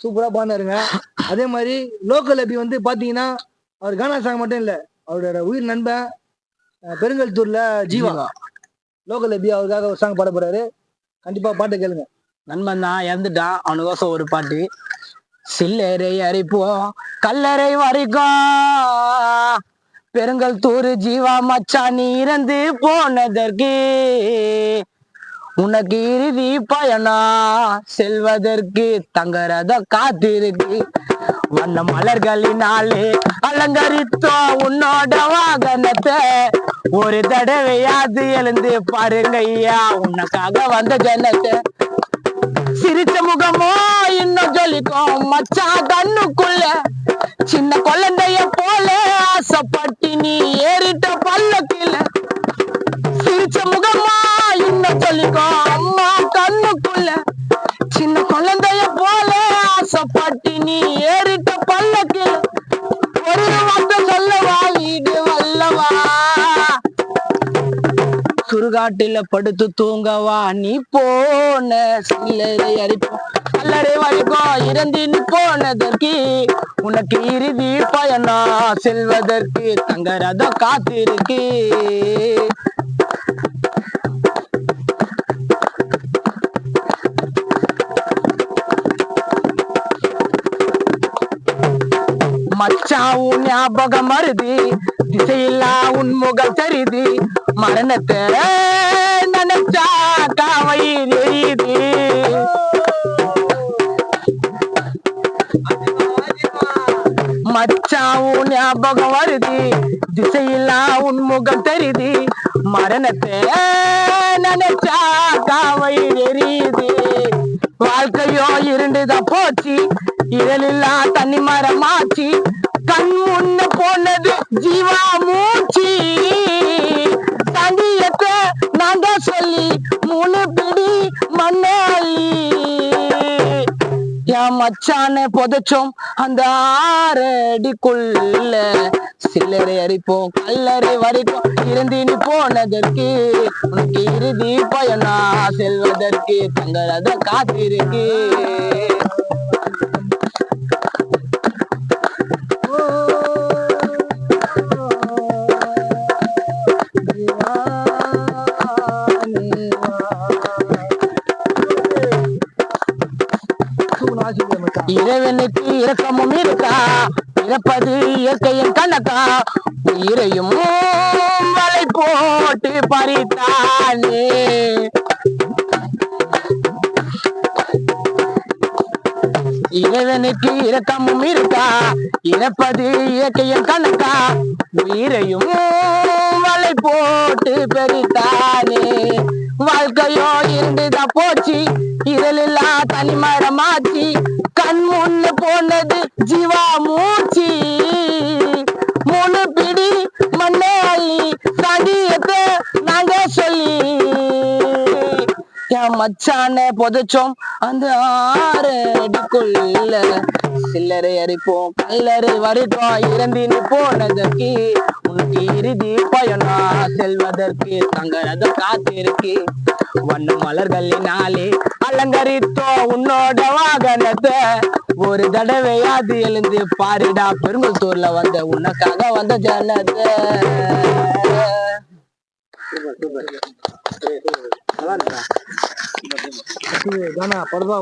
சூப்பரா பாடினாருங்க அதே மாதிரி லோக்கல் அபி வந்து பாத்தீங்கன்னா அவர் கானா சாங் மட்டும் இல்ல அவரோட உயிர் நண்பன் பெருங்கல்தூர்ல ஜீவா. லோக்கல் அபி அவருக்காக ஒரு சாங் பாட போறாரு. கண்டிப்பா பாட்டு கேளுங்க. நண்பன் தான் இறந்துட்டான் அவனுக்கோசம் ஒரு பாட்டு. சில்லறை அரிப்போம் கல்லறை வரைக்கும் பெருங்கல் தூரு ஜீவா மச்சான் நீ இறந்து போனதற்கு. உனக்கு இறுதி பயனா செல்வதற்கு தங்கறத காத்திருக்கு. வண்ண மலர்களினாலே அலங்கரித்தோ உன்னோட வாகனத்தை. ஒரு தடவையாது எழுந்து பாருங்க ஐயா உனக்காக வந்த ஜனத்தை. சிரிச்ச முகமோ இன்னும் ஜொலிக்கும் மச்சா கண்ணுக்குள்ள. சின்ன குழந்தைய போல ஆசைப்பட்டு நீ ஏறிட்ட பல்ல சுருகாட்டில படுத்து தூங்கவா நீ போன சில்லறை அரிப்போம் கல்லறை வரைக்கும் இறந்து நீ போனதற்கு. உனக்கு இறுதி பயனா செல்வதற்கு. தங்க ரதம் காத்திருக்கு. மச்சாவும் ஞாபகம் மருதி திசையில்லா உன் முகம் தெரியுது மரணத்தை நினைச்சா காவை தெரியுது மச்சான் உன் ஞாபகம் வருது. திசையில்லா உன் முகம் தெரியுது மரணத்தை நினைச்சா காவை தெரியுது வாழ்க்கையோ இருந்துதான் போச்சு. இரலில்லா தண்ணி மரமாச்சு கண் முன்ன போனது ஜீவா மூச்சு. நான் நாங்க சொல்லி மூணு பிடி மண்ணாளி என் மச்சான புதைச்சோம் அந்த ஆறடிக்குள்ள. சில்லறை அரிப்போம் கல்லறை வரைக்கும் இருந்து நீ போனதற்கு உனக்கு இறுதி பயனா செல்வதற்கு தங்கரத காத்திருக்கு. இறைவனுக்கு இரக்கமும் இருக்கா? இறப்பது இயற்கையின் கணக்கா உயிரையும் போட்டு பறித்தானே. இறைவனுக்கு இரக்கமும் இருக்கா? இறப்பது இயற்கையின் கணக்கா? உயிரையும் வலை போட்டு பெரித்தானே. வாழ்க்கையோ இருந்துதான் போச்சு. இரலில்லா தனிமரமாச்சு கண் முன்ன போனது ஜீவா மூச்சு. மச்சான புதைச்சோம் அந்த ஆறு அடிக்குள்ள. சில்லறை அரிப்போம் கல்லறை வருட்டோம் இறந்து போனதற்கு. உனக்கு இறுதி பயனா செல்வதற்கு. தங்கரத காத்திருக்கு. வண்ண மலர்களினாலே அலங்கரித்தோ உன்னோட வாகனத்தை. ஒரு தடவையாது எழுந்து பாரிடா பெருமத்தூர்ல வந்த உனக்காக வந்த ஜனத்தை கானா படமா